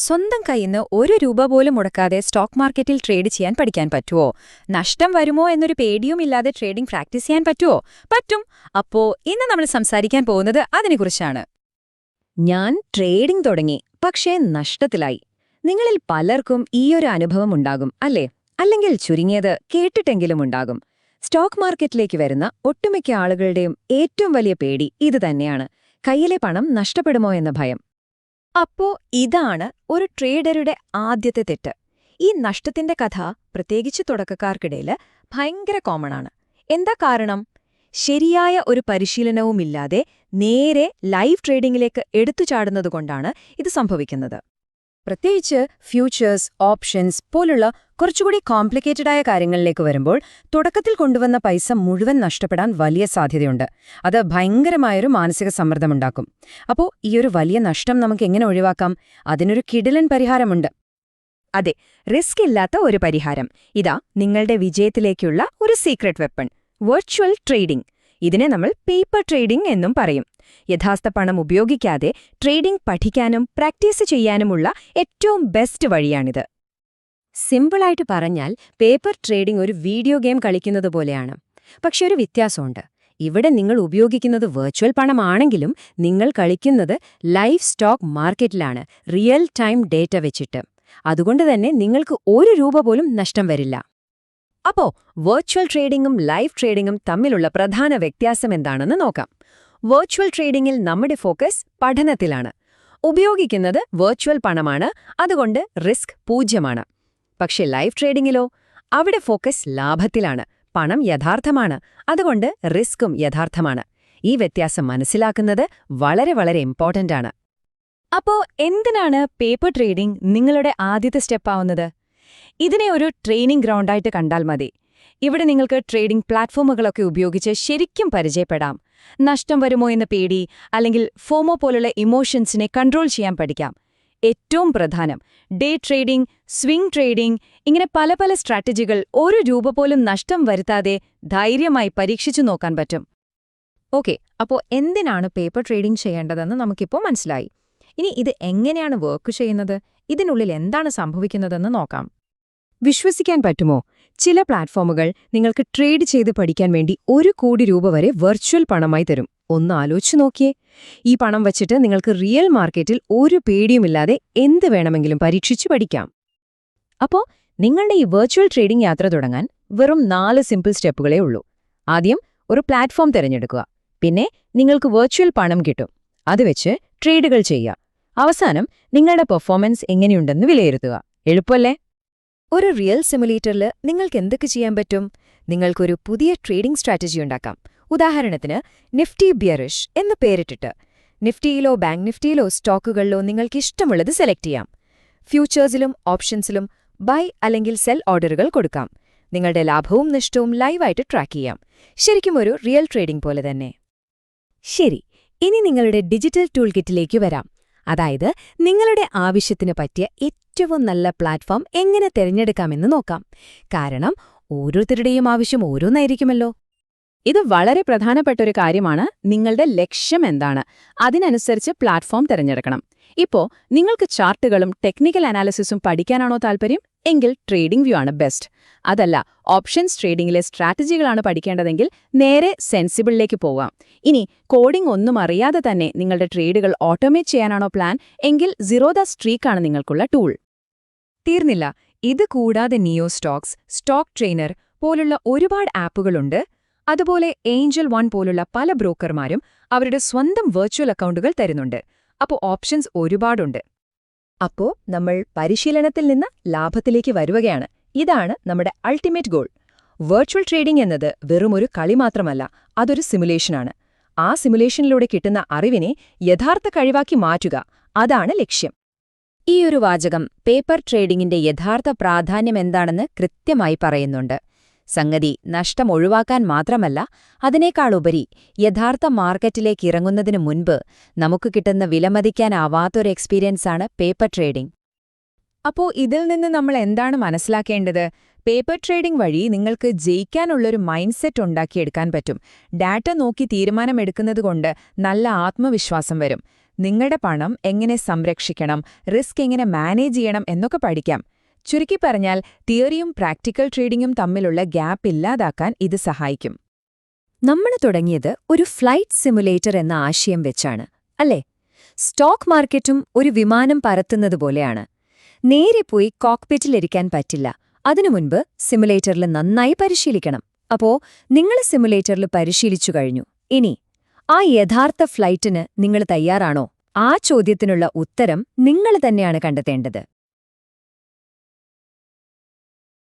സ്വന്തം കയ്യിന്ന് ഒരു രൂപ പോലും മുടക്കാതെ സ്റ്റോക്ക് മാർക്കറ്റിൽ ട്രേഡ് ചെയ്യാൻ പഠിക്കാൻ പറ്റുമോ നഷ്ടം വരുമോ എന്നൊരു പേടിയും ഇല്ലാതെ ട്രേഡിംഗ് പ്രാക്ടീസ് ചെയ്യാൻ പറ്റുമോ പറ്റും. അപ്പോ ഇന്ന് നമ്മൾ സംസാരിക്കാൻ പോകുന്നത് അതിനെക്കുറിച്ചാണ്. ഞാൻ ട്രേഡിംഗ് തുടങ്ങി പക്ഷേ നഷ്ടത്തിലായി. നിങ്ങളിൽ പലർക്കും ഈയൊരു അനുഭവം ഉണ്ടാകും അല്ലേ? അല്ലെങ്കിൽ ചുരുങ്ങിയത് കേട്ടിട്ടെങ്കിലും ഉണ്ടാകും. സ്റ്റോക്ക് മാർക്കറ്റിലേക്ക് വരുന്ന ഒട്ടുമിക്ക ആളുകളുടെയും ഏറ്റവും വലിയ പേടി ഇത് തന്നെയാണ്. കയ്യിലെ പണം നഷ്ടപ്പെടുമോ എന്ന ഭയം. അപ്പോ ഇതാണ് ഒരു ട്രേഡറുടെ ആദ്യത്തെ തെറ്റ്. ഈ നഷ്ടത്തിന്റെ കഥ പ്രത്യേകിച്ച് തുടക്കക്കാർക്കിടയിൽ ഭയങ്കര കോമണാണ് എന്താ കാരണം? ശരിയായ ഒരു പരിശീലനവുമില്ലാതെ നേരെ ലൈവ് ട്രേഡിംഗിലേക്ക് എടുത്തു ചാടുന്നതുകൊണ്ടാണ് ഇത് സംഭവിക്കുന്നത്. പ്രത്യേകിച്ച് ഫ്യൂച്ചേഴ്സ് ഓപ്ഷൻസ് പോലുള്ള കുറച്ചുകൂടി കോംപ്ലിക്കേറ്റഡ് ആയ കാര്യങ്ങളിലേക്ക് വരുമ്പോൾ തുടക്കത്തിൽ കൊണ്ടുവന്ന പൈസ മുഴുവൻ നഷ്ടപ്പെടാൻ വലിയ സാധ്യതയുണ്ട്. അത് ഭയങ്കരമായൊരു മാനസിക സമ്മർദ്ദമുണ്ടാക്കും. അപ്പോൾ ഈയൊരു വലിയ നഷ്ടം നമുക്ക് എങ്ങനെ ഒഴിവാക്കാം? അതിനൊരു കിടിലൻ പരിഹാരമുണ്ട്. അതെ റിസ്ക് ഇല്ലാത്ത ഒരു പരിഹാരം. ഇതാ നിങ്ങളുടെ വിജയത്തിലേക്കുള്ള ഒരു സീക്രട്ട് വെപ്പൺ വെർച്വൽ ട്രേഡിംഗ് ഇതിനെ നമ്മൾ പേപ്പർ ട്രേഡിംഗ് എന്നും പറയും. യഥാർത്ഥ പണം ഉപയോഗിക്കാതെ ട്രേഡിംഗ് പഠിക്കാനും പ്രാക്ടീസ് ചെയ്യാനുമുള്ള ഏറ്റവും ബെസ്റ്റ് വഴിയാണിത്. സിമ്പിളായിട്ട് പറഞ്ഞാൽ പേപ്പർ ട്രേഡിംഗ് ഒരു വീഡിയോ ഗെയിം കളിക്കുന്നത് പോലെയാണ്. പക്ഷെ ഒരു വ്യത്യാസമുണ്ട്. ഇവിടെ നിങ്ങൾ ഉപയോഗിക്കുന്നത് വെർച്വൽ പണമാണെങ്കിലും നിങ്ങൾ കളിക്കുന്നത് ലൈഫ് സ്റ്റോക്ക് മാർക്കറ്റിലാണ് റിയൽ ടൈം ഡേറ്റ വെച്ചിട്ട്. അതുകൊണ്ട് തന്നെ നിങ്ങൾക്ക് ഒരു രൂപ പോലും നഷ്ടം വരില്ല. അപ്പോ വെർച്വൽ ട്രേഡിംഗും ലൈവ് ട്രേഡിംഗും തമ്മിലുള്ള പ്രധാന വ്യത്യാസം എന്താണെന്ന് നോക്കാം. വെർച്വൽ ട്രേഡിംഗിൽ നമ്മുടെ ഫോക്കസ് പഠനത്തിലാണ്. ഉപയോഗിക്കുന്നത് വെർച്വൽ പണമാണ് അതുകൊണ്ട് റിസ്ക് പൂജ്യമാണ്. പക്ഷെ ലൈവ് ട്രേഡിംഗിലോ അവിടെ ഫോക്കസ് ലാഭത്തിലാണ് പണം യഥാർത്ഥമാണ് അതുകൊണ്ട് റിസ്ക്കും യഥാർത്ഥമാണ്. ഈ വ്യത്യാസം മനസ്സിലാക്കുന്നത് വളരെ വളരെ ഇമ്പോർട്ടന്റ് ആണ്. അപ്പോ എന്തിനാണ് പേപ്പർ ട്രേഡിംഗ് നിങ്ങളുടെ ആദ്യത്തെ സ്റ്റെപ്പ് ആവുന്നത്? ഇതിനെ ഒരു ട്രെയിനിംഗ് ഗ്രൗണ്ടായിട്ട് കണ്ടാൽ മതി. ഇവിടെ നിങ്ങൾക്ക് ട്രേഡിംഗ് പ്ലാറ്റ്ഫോമുകളൊക്കെ ഉപയോഗിച്ച് ശരിക്കും പരിചയപ്പെടാം. നഷ്ടം വരുമോ എന്ന പേടി അല്ലെങ്കിൽ ഫോമോ പോലുള്ള ഇമോഷൻസിനെ കൺട്രോൾ ചെയ്യാൻ പഠിക്കാം. ഏറ്റവും പ്രധാനം ഡേ ട്രേഡിംഗ് സ്വിംഗ് ട്രേഡിംഗ് ഇങ്ങനെ പല പല സ്ട്രാറ്റജികൾ ഒരു രൂപ പോലും നഷ്ടം വരുത്താതെ ധൈര്യമായി പരീക്ഷിച്ചു നോക്കാൻ പറ്റും. ഓക്കെ അപ്പോൾ എന്തിനാണ് പേപ്പർ ട്രേഡിംഗ് ചെയ്യേണ്ടതെന്ന് നമുക്കിപ്പോൾ മനസ്സിലായി. ഇനി ഇത് എങ്ങനെയാണ് വർക്ക് ചെയ്യുന്നത്? ഇതിനുള്ളിൽ എന്താണ് സംഭവിക്കുന്നതെന്ന് നോക്കാം. വിശ്വസിക്കാൻ പറ്റുമോ? ചില പ്ലാറ്റ്ഫോമുകൾ നിങ്ങൾക്ക് ട്രേഡ് ചെയ്ത് പഠിക്കാൻ വേണ്ടി ഒരു കോടി രൂപ വരെ വെർച്വൽ പണമായി തരും. ഒന്ന് ആലോചിച്ചു നോക്കിയേ. ഈ പണം വച്ചിട്ട് നിങ്ങൾക്ക് റിയൽ മാർക്കറ്റിൽ ഒരു പേടിയുമില്ലാതെ എന്ത് വേണമെങ്കിലും പരീക്ഷിച്ചു പഠിക്കാം. അപ്പോൾ നിങ്ങളുടെ ഈ വെർച്വൽ ട്രേഡിംഗ് യാത്ര തുടങ്ങാൻ വെറും നാല് സിമ്പിൾ സ്റ്റെപ്പുകളേ ഉള്ളൂ. ആദ്യം ഒരു പ്ലാറ്റ്ഫോം തിരഞ്ഞെടുക്കുക. പിന്നെ നിങ്ങൾക്ക് വെർച്വൽ പണം കിട്ടും. അത് വെച്ച് ട്രേഡുകൾ ചെയ്യുക. അവസാനം നിങ്ങളുടെ പെർഫോമൻസ് എങ്ങനെയുണ്ടെന്ന് വിലയിരുത്തുക. എളുപ്പമല്ലേ? ഒരു റിയൽ സിമുലേറ്ററിൽ നിങ്ങൾക്ക് എന്തൊക്കെ ചെയ്യാൻ പറ്റും? നിങ്ങൾക്കൊരു പുതിയ ട്രേഡിംഗ് സ്ട്രാറ്റജി ഉണ്ടാക്കാം. ഉദാഹരണത്തിന് നിഫ്റ്റി ബിയറിഷ് എന്ന് പേരിട്ടിട്ട്. നിഫ്റ്റിയിലോ ബാങ്ക് നിഫ്റ്റിയിലോ സ്റ്റോക്കുകളിലോ നിങ്ങൾക്ക് ഇഷ്ടമുള്ളത് സെലക്ട് ചെയ്യാം. ഫ്യൂച്ചേഴ്സിലും ഓപ്ഷൻസിലും ബൈ അല്ലെങ്കിൽ സെൽ ഓർഡറുകൾ കൊടുക്കാം. നിങ്ങളുടെ ലാഭവും നഷ്ടവും ലൈവായിട്ട് ട്രാക്ക് ചെയ്യാം. ശരിക്കും ഒരു റിയൽ ട്രേഡിംഗ് പോലെ തന്നെ. ശരി ഇനി നിങ്ങളുടെ ഡിജിറ്റൽ ടൂൾ കിറ്റിലേക്ക് വരാം. അതായത് നിങ്ങളുടെ ആവശ്യത്തിന് പറ്റിയ ഏറ്റവും നല്ല പ്ലാറ്റ്ഫോം എങ്ങനെ തിരഞ്ഞെടുക്കാമെന്ന് നോക്കാം. കാരണം ഓരോരുത്തരുടെയും ആവശ്യം ഓരോന്നായിരിക്കുമല്ലോ. ഇത് വളരെ പ്രധാനപ്പെട്ട ഒരു കാര്യമാണ്. നിങ്ങളുടെ ലക്ഷ്യം എന്താണ്? അതിനനുസരിച്ച് പ്ലാറ്റ്ഫോം തിരഞ്ഞെടുക്കണം. ഇപ്പോ നിങ്ങൾക്ക് ചാർട്ടുകളും ടെക്നിക്കൽ അനാലിസിസും പഠിക്കാനാണോ താൽപ്പര്യം എങ്കിൽ ട്രേഡിംഗ് വ്യൂ ആണ് ബെസ്റ്റ്. അതല്ല ഓപ്ഷൻസ് ട്രേഡിംഗിലെ സ്ട്രാറ്റജികളാണ് പഠിക്കേണ്ടതെങ്കിൽ നേരെ സെൻസിബിളിലേക്ക് പോവാം. ഇനി കോഡിംഗ് ഒന്നും അറിയാതെ തന്നെ നിങ്ങളുടെ ട്രേഡുകൾ ഓട്ടോമേറ്റ് ചെയ്യാനാണോ പ്ലാൻ? എങ്കിൽ സീറോദ സ്ട്രീക്കാണ് നിങ്ങൾക്കുള്ള ടൂൾ. തീർന്നില്ല. ഇത് കൂടാതെ നിയോ സ്റ്റോക്സ് സ്റ്റോക്ക് ട്രെയിനർ പോലുള്ള ഒരുപാട് ആപ്പുകളുണ്ട്. അതുപോലെ ഏഞ്ചൽ വൺ പോലുള്ള പല ബ്രോക്കർമാരും അവരുടെ സ്വന്തം വെർച്വൽ അക്കൗണ്ടുകൾ തരുന്നുണ്ട്. അപ്പോൾ ഓപ്ഷൻസ് ഒരുപാടുണ്ട്. അപ്പോൾ നമ്മൾ പരിശീലനത്തിൽ നിന്ന് ലാഭത്തിലേക്ക് വരുകയാണ്. ഇതാണ് നമ്മുടെ അൾട്ടിമേറ്റ് ഗോൾ വെർച്വൽ ട്രേഡിംഗ് എന്നത് വെറുമൊരു കളി മാത്രമല്ല അതൊരു സിമുലേഷനാണ് ആ സിമുലേഷനിലൂടെ കിട്ടുന്ന അറിവിനെ യഥാർത്ഥ കഴിവാക്കി മാറ്റുക അതാണ് ലക്ഷ്യം. ഈ ഒരു വാചകം പേപ്പർ ട്രേഡിംഗിന്റെ യഥാർത്ഥ പ്രാധാന്യം എന്താണെന്ന് കൃത്യമായി പറയുന്നുണ്ട്. സംഗതി നഷ്ടം ഒഴിവാക്കാൻ മാത്രമല്ല അതിനേക്കാളുപരി യഥാർത്ഥ മാർക്കറ്റിലേക്ക് ഇറങ്ങുന്നതിനു മുൻപ് നമുക്ക് കിട്ടുന്ന വിലമതിക്കാനാവാത്തൊരു എക്സ്പീരിയൻസാണ് പേപ്പർ ട്രേഡിംഗ് അപ്പോൾ ഇതിൽ നിന്ന് നമ്മൾ എന്താണ് മനസ്സിലാക്കേണ്ടത്? പേപ്പർ ട്രേഡിംഗ് വഴി നിങ്ങൾക്ക് ജയിക്കാനുള്ളൊരു മൈൻഡ് സെറ്റ് ഉണ്ടാക്കിയെടുക്കാൻ പറ്റും. ഡാറ്റ നോക്കി തീരുമാനമെടുക്കുന്നതുകൊണ്ട് നല്ല ആത്മവിശ്വാസം വരും. നിങ്ങളുടെ പണം എങ്ങനെ സംരക്ഷിക്കണം? റിസ്ക് എങ്ങനെ മാനേജ് ചെയ്യണം? എന്നൊക്കെ പഠിക്കാം. ചുരുക്കി പറഞ്ഞാൽ തിയറിയും പ്രാക്ടിക്കൽ ട്രേഡിംഗും തമ്മിലുള്ള ഗ്യാപ്പ് ഇല്ലാതാക്കാൻ ഇത് സഹായിക്കും. നമ്മൾ തുടങ്ങിയത് ഒരു ഫ്ലൈറ്റ് സിമുലേറ്റർ എന്ന ആശയം വെച്ചാണ് അല്ലേ? സ്റ്റോക്ക് മാർക്കറ്റും ഒരു വിമാനം പറത്തുന്നത് പോലെയാണ്. നേരെ പോയി കോക്പിറ്റിലിരിക്കാൻ പറ്റില്ല. അതിനു മുൻപ് സിമുലേറ്ററിൽ നന്നായി പരിശീലിക്കണം. അപ്പോ നിങ്ങൾ സിമുലേറ്ററിൽ പരിശീലിച്ചു കഴിഞ്ഞു. ഇനി ആ യഥാർത്ഥ ഫ്ലൈറ്റിന് നിങ്ങൾ തയ്യാറാണോ? ആ ചോദ്യത്തിനുള്ള ഉത്തരം നിങ്ങൾ തന്നെയാണ് കണ്ടെത്തേണ്ടത്.